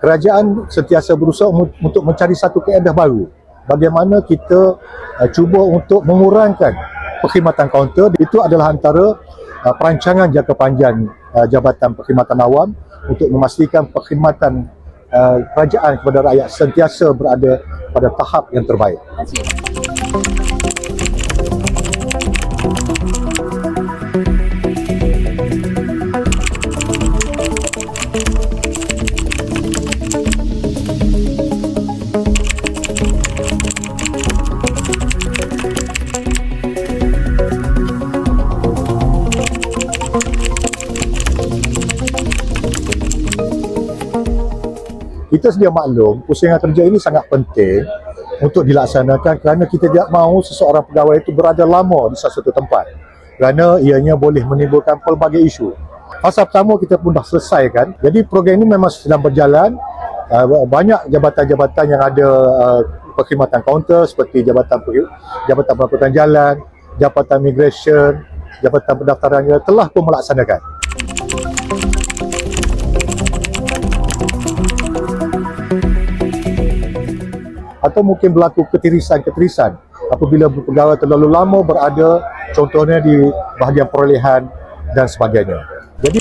Kerajaan sentiasa berusaha untuk mencari satu keadaan baru bagaimana kita uh, cuba untuk mengurangkan perkhidmatan kaunter itu adalah antara uh, perancangan jangka panjang uh, Jabatan Perkhidmatan Awam untuk memastikan perkhidmatan uh, kerajaan kepada rakyat sentiasa berada pada tahap yang terbaik. Terima kasih. Kita sedia maklum pusingan kerja ini sangat penting untuk dilaksanakan kerana kita tidak mahu seseorang pegawai itu berada lama di satu tempat kerana ianya boleh menimbulkan pelbagai isu. Fasa pertama kita pun dah selesaikan. Jadi program ini memang sedang berjalan. Uh, banyak jabatan-jabatan yang ada uh, perkhidmatan kaunter seperti Jabatan Jabatan Pengangkutan Jalan, Jabatan Migration, Jabatan Pendaftaran telah pun melaksanakan. Atau mungkin berlaku ketirisan-ketirisan apabila pegawai terlalu lama berada contohnya di bahagian perolehan dan sebagainya. Jadi